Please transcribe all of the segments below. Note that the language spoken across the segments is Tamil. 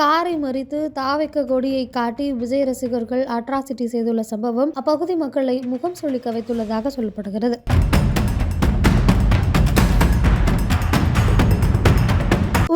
காரை மறித்து தாவைக்க கொடியை காட்டி விஜய் ரசிகர்கள் அட்ராசிட்டி செய்துள்ள சம்பவம் அப்பகுதி மக்களை முகம் சுளிக்க வைத்துள்ளதாக சொல்லப்படுகிறது.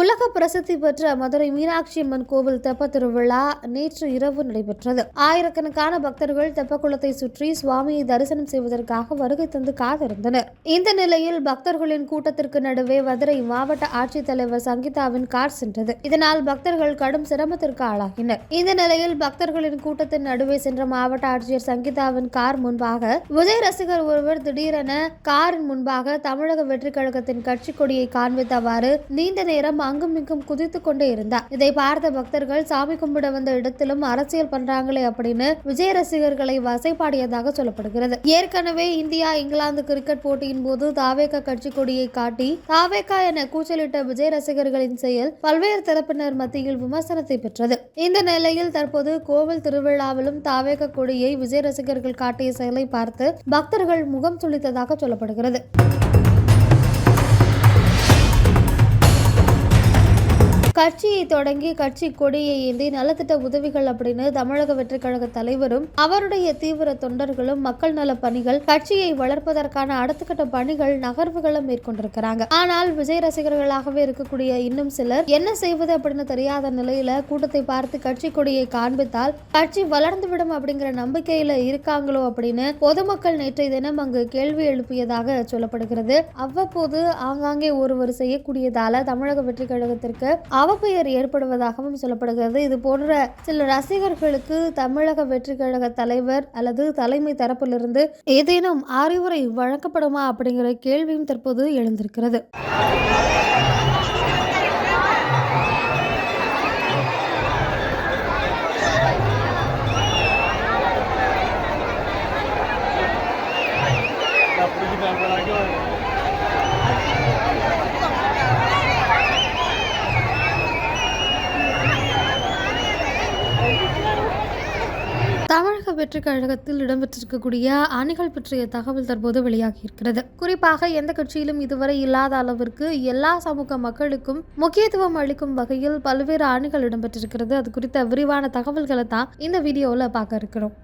உலக பிரசித்தி பெற்ற மதுரை மீனாட்சி அம்மன் கோவில் தெப்ப திருவிழா நேற்று இரவு நடைபெற்றது. ஆயிரக்கணக்கான பக்தர்கள் தெப்பக்குளத்தை சுற்றி சுவாமியை தரிசனம் செய்வதற்காக வருகை தந்து காத்திருந்தனர். இந்த நிலையில் பக்தர்களின் கூட்டத்திற்கு நடுவே மதுரை மாவட்ட ஆட்சித்தலைவர் சங்கீதாவின் கார் சென்றது. இதனால் பக்தர்கள் கடும் சிரமத்திற்கு ஆளாகினர். இந்த நிலையில் பக்தர்களின் கூட்டத்தின் நடுவே சென்ற மாவட்ட ஆட்சியர் சங்கீதாவின் கார் முன்பாக விஜய் ரசிகர் ஒருவர் திடீரென காரின் முன்பாக தமிழக வெற்றி கழகத்தின் கட்சி கொடியை காண்பித்தவாறு நீண்ட நேரம் அங்கும் இங்கும் குதித்து கொண்டே இருந்தார். இதை பார்த்த பக்தர்கள் சாமி கும்பிட வந்த இடத்திலும் அரசியல் பண்றாங்களே அப்படின்னு விஜய் ரசிகர்களை வசைப்பாடியதாக சொல்லப்படுகிறது. ஏற்கனவே இந்தியா இங்கிலாந்து கிரிக்கெட் போட்டியின் போது தாவேகா கட்சி கொடியை காட்டி தாவேகா என கூச்சலிட்ட விஜய் ரசிகர்களின் செயல் பல்வேறு தரப்பினர் மத்தியில் விமர்சனத்தை பெற்றது. இந்த நிலையில் தற்போது கோவில் திருவிழாவிலும் தாவேக கொடியை விஜய் ரசிகர்கள் காட்டிய செயலை பார்த்து பக்தர்கள் முகம் சுளித்ததாக சொல்லப்படுகிறது. கட்சியை தொடங்கி கட்சி கொடியை ஏந்தி நலத்திட்ட உதவிகள் அப்படின்னு தமிழக வெற்றிக் கழக தலைவரும் அவருடைய தீவிர தொண்டர்களும் மக்கள் நல பணிகள் கட்சியை வளர்ப்பதற்கான அடுத்த கட்ட பணிகள் நகர்வுகளும் மேற்கொண்டிருக்கிறாங்க. ஆனால் விஜய் ரசிகர்களாகவே இருக்கக்கூடிய இன்னும் சிலர் என்ன செய்வது அப்படின்னு தெரியாத நிலையில கூட்டத்தை பார்த்து கட்சி கொடியை காண்பித்தால் கட்சி வளர்ந்துவிடும் அப்படிங்கிற நம்பிக்கையில இருக்காங்களோ அப்படின்னு பொதுமக்கள் நேற்றைய தினம் அங்கு கேள்வி எழுப்பியதாக சொல்லப்படுகிறது. அவ்வப்போது ஆங்காங்கே ஒருவர் செய்யக்கூடியதால தமிழக வெற்றி கழகத்திற்கு அவப்பெயர் ஏற்படுவதாகவும் சொல்லப்படுகிறது. இது போன்ற சில ரசிகர்களுக்கு தமிழக வெற்றி கழக தலைவர் அல்லது தலைமை தரப்பிலிருந்து ஏதேனும் அறிவுரை வழங்கப்படுமா அப்படிங்கிற கேள்வியும் தற்போது எழுந்திருக்கிறது. வெற்றி கழகத்தில் இடம்பெற்றிருக்கக்கூடிய அணிகள் பற்றிய தகவல் தற்போது வெளியாகி இருக்கிறது குறிப்பாக எந்த கட்சியிலும் இதுவரை இல்லாத அளவிற்கு எல்லா சமூக மக்களுக்கும் முக்கியத்துவம் அளிக்கும் வகையில் பல்வேறு அணிகள் இடம்பெற்றிருக்கிறது. அது குறித்த விரிவான தகவல்களை தான் இந்த வீடியோவில் பார்க்க இருக்கிறோம்.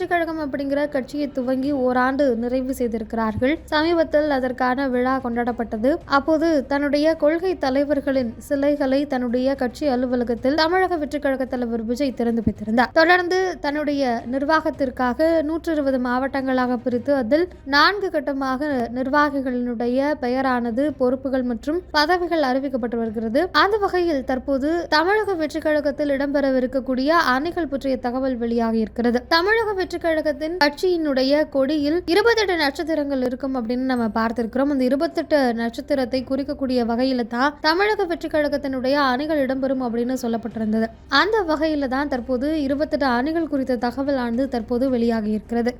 தமிழக கழகம் அப்படிங்கிற கட்சியை துவங்கி ஓராண்டு நிறைவு செய்திருக்கிறார்கள். சமீபத்தில் அதற்கான விழா கொண்டாடப்பட்டது. அப்போது தன்னுடைய கொள்கை தலைவர்களின் சிலைகளை தன்னுடைய கட்சி அலுவலகத்தில் தமிழக வெற்றிக் கழக தலைவர் விஜய் திறந்து வைத்திருந்தார். தொடர்ந்து தன்னுடைய நிர்வாகத்திற்காக நூற்றி இருபது மாவட்டங்களாக பிரித்து அதில் நான்கு கட்டமாக நிர்வாகிகளினுடைய பெயரானது பொறுப்புகள் மற்றும் பதவிகள் அறிவிக்கப்பட்டு வருகிறது. அந்த வகையில் தற்போது தமிழக வெற்றிக் கழகத்தில் இடம்பெறவிருக்கக்கூடிய அணிகள் பற்றிய தகவல் வெளியாகி இருக்கிறது. தமிழக வெற்றிக் கழகத்தின் கட்சியினுடைய கொடியில் இருபத்தெட்டு நட்சத்திரங்கள் இருக்கும் அப்படின்னு நம்ம பார்த்திருக்கிறோம். அந்த இருபத்தெட்டு நட்சத்திரத்தை குறிக்கக்கூடிய வகையில தான் தமிழக வெற்றி கழகத்தினுடைய அணிகள் இடம்பெறும் அப்படின்னு சொல்லப்பட்டிருந்தது. அந்த வகையில தான் தற்போது இருபத்தெட்டு அணிகள் குறித்த தகவலானது தற்போது வெளியாகி இருக்கிறது.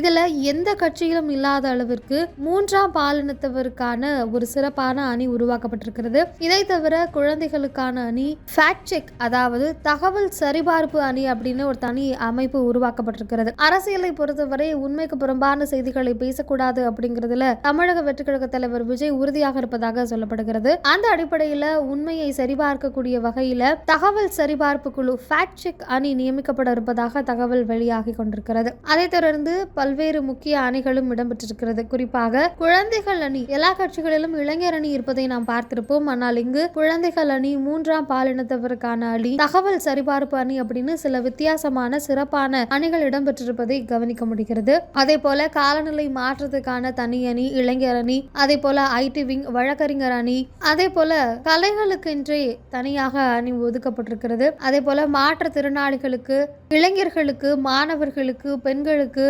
இதில் எந்த கட்சியிலும் இல்லாத அளவிற்கு மூன்றாம் பாலினத்தவருக்கான ஒரு சிறப்பான அணி உருவாக்கப்பட்டிருக்கிறது. இதை தவிர குழந்தைகளுக்கான அணி ஃபேக்ட் செக் அதாவது தகவல் சரிபார்ப்பு அணி அப்படின்னு ஒரு தனி அமைப்பு உருவாக்கப்பட்டிருக்கிறது. அரசியலை பொறுத்தவரை உண்மைக்கு புறம்பான செய்திகளை பேசக்கூடாது அப்படிங்கிறதுல தமிழக வெற்றிக்கழக தலைவர் விஜய் உறுதியாக இருப்பதாக சொல்லப்படுகிறது. அந்த அடிப்படையில் உண்மையை சரிபார்க்கக்கூடிய வகையில் தகவல் சரிபார்ப்பு குழு ஃபேக்ட் செக் அணி நியமிக்கப்பட இருப்பதாக தகவல் வெளியாகி கொண்டிருக்கிறது. அதைத் தொடர்ந்து பல பல்வேறு முக்கிய அணிகளும் இடம்பெற்றிருக்கிறது. குறிப்பாக குழந்தைகள் அணி. எல்லா கட்சிகளிலும் இளைஞர் அணி இருப்பதை நாம் பார்த்திருப்போம். ஆனால் இங்கு குழந்தைகள் அணி மூன்றாம் பாலினத்தவருக்கான அணி. தகவல் சரிபார்ப்பு அணி அப்படின்னு சில வித்தியாசமான சிறப்பான அணிகள் இடம்பெற்றிருப்பதை கவனிக்க முடிகிறது. அதே போல காலநிலை மாற்றத்துக்கான தனி அணி இளைஞர் அணி. அதே போல ஐடி விங் வழக்கறிஞர் அணி. அதே போல கலைகளுக்கென்றே தனியாக அணி ஒதுக்கப்பட்டிருக்கிறது. அதே போல மாற்றுத்திறனாளிகளுக்கு இளைஞர்களுக்கு மாணவர்களுக்கு பெண்களுக்கு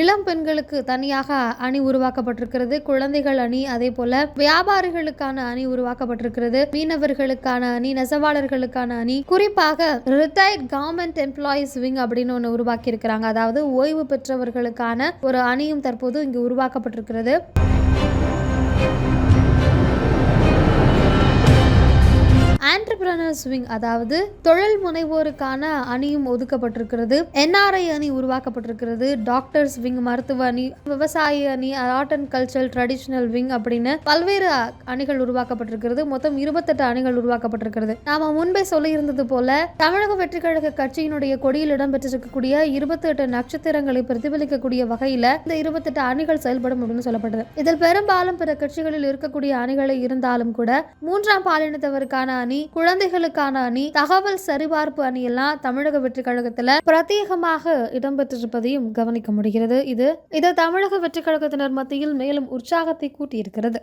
இளம் பெண்களுக்கு தனியாக அணி உருவாக்கப்பட்டிருக்கிறது. குழந்தைகள் அணி அதே போல வியாபாரிகளுக்கான அணி உருவாக்கப்பட்டிருக்கிறது. மீனவர்களுக்கான அணி நெசவாளர்களுக்கான அணி. குறிப்பாக ரிட்டையர்ட் கவர்மெண்ட் எம்ப்ளாயிஸ் விங் அப்படின்னு ஒன்று உருவாக்கி இருக்கிறாங்க அதாவது ஓய்வு பெற்றவர்களுக்கான ஒரு அணியும் தற்போது இங்கு உருவாக்கப்பட்டிருக்கிறது. ஆண்டர்பிரனர்ஸ் விங் அதாவது தொழில் முனைவோருக்கான அணியும் ஒதுக்கப்பட்டிருக்கிறது. என்ஆர்ஐ அணி உருவாக்கப்பட்டிருக்கிறது. டாக்டர்ஸ் விங் மருத்துவ அணி விவசாய அணி art and culture traditional wing அப்படின்னு பல்வேறு அணிகள் உருவாக்கப்பட்டிருக்கிறது. மொத்தம் இருபத்தெட்டு அணிகள் உருவாக்கப்பட்டிருக்கிறது. நாம முன்பே சொல்லியிருந்தது போல தமிழக வெற்றி கழக கட்சியினுடைய கொடியில் இடம்பெற்றிருக்கக்கூடிய இருபத்தி எட்டு நட்சத்திரங்களை பிரதிபலிக்கக்கூடிய வகையில இந்த இருபத்தெட்டு அணிகள் செயல்படும் அப்படின்னு சொல்லப்பட்டது இதில் பெரும்பாலும் பிற கட்சிகளில் இருக்கக்கூடிய அணிகளை இருந்தாலும் கூட மூன்றாம் பாலினத்தவருக்கான அணி குழந்தைகளுக்கான அணி தகவல் சரிபார்ப்பு அணி எல்லாம் தமிழக வெற்றி கழகத்துல பிரத்யேகமாக இடம்பெற்றிருப்பதையும் கவனிக்க முடிகிறது. இது இது தமிழக வெற்றி கழகத்தினர் மத்தியில் மேலும் உற்சாகத்தை கூட்டியிருக்கிறது.